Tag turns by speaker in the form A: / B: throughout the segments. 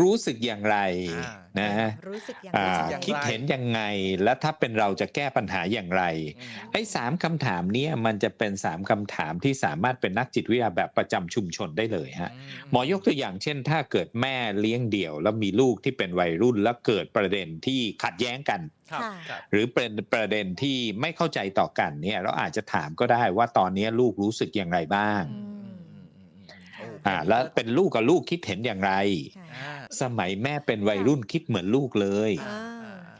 A: รู้สึกอย่างไร
B: อ่า
A: นะ
C: รู้สึกอย่าง
A: อ่า
C: ไร
B: อย่างไร
A: คิดเห็นยังไง และถ้าเป็นเราจะแก้ปัญหาอย่างไร
B: อืม
A: ไอ้สามคำถามเนี้มันจะเป็นสามคำถามที่สามารถเป็นนักจิตวิทยาแบบประจำชุมชนได้เลยฮะหมอยกตัวอย่างเช่น ถ้าเกิดแม่เลี้ยงเดี่ยว แล้วมีลูกที่เป็นวัยรุ่นแล้วเกิดประเด็นที่ขัดแย้งกัน
B: ครับ
C: ค่ะ
B: ครับ
A: หรือเป็นประเด็นที่ไม่เข้าใจต่อกันเนี่ยเราอาจจะถามก็ได้ว่าตอนนี้ลูกรู้สึกอย่างไรบ้าง
C: อืม
B: โอ้
A: อ่าแล้วเป็นลูกกับลูกคิดเห็นอย่างไร
C: ค่ะ
B: อ่า
A: สมัยแม่เป็นวัยรุ่นคิดเหมือนลูกเลย
C: อ่า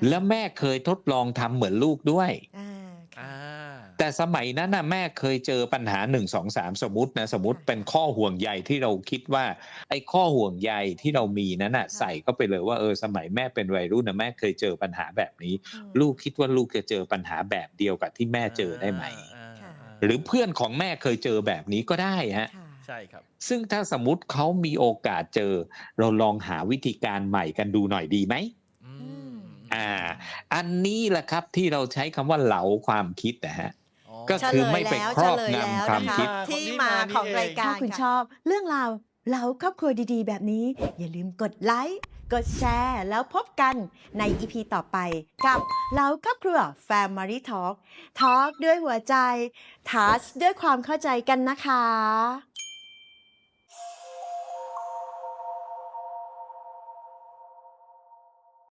A: แล้วแม่เคยทดลองทำเหมือนลูกด้วย
C: อ่าค่ะ
B: อ่า
A: แต่สมัยนั้นน่ะแม่เคยเจอปัญหาหนึ่งสองสามสมมตินะสมมติ
C: ค่ะ
A: เป็นข้อห่วงใยที่เราคิดว่า ไอ้ข้อห่วงใยที่เรามีนั้นน่ะ
C: ค่ะ
A: ใส่ก็ไปเลยว่าเออสมัยแม่เป็นวัยรุ่นนะแม่เคยเจอปัญหาแบบนี้
C: อืม
A: ลูกคิดว่าลูกจะเจอปัญหาแบบเดียวกับที่แม่เจอได้ไหม
B: อ่า
C: ค่ะ
A: หรือเพื่อนของแม่เคยเจอแบบนี้ก็ได้ฮะ
C: ค่ะ
B: ใช่ครับ
A: ซึ่งถ้าสมมติเขามีโอกาสเจอ เราลองหาวิธีการใหม่กันดูหน่อยดีไหม
B: อืม
A: อ่า อันนี้แหละครับที่เราใช้คำว่าเหลาความคิดนะฮะ
B: อ๋อ
A: ก็
C: เฉ
A: คือ
C: ล
A: ไม่
C: ย
A: ไป
C: แล้ว
A: ครอบ
C: เฉลยแล้ว
A: งำความ
C: นะคะ
A: คิด
C: ที่มาของรายกา
D: ถ้ารคุณชอบ เรื่องราวเล้าครอบครัวดีๆ แบบนี้ อย่าลืมกดไลค์กดแชร์แล้วพบกันใน EP ต่อไปกับเล้าครอบครัว Family Talk Talk ด้วยหัวใจทัชด้วยความเข้าใจกันนะคะ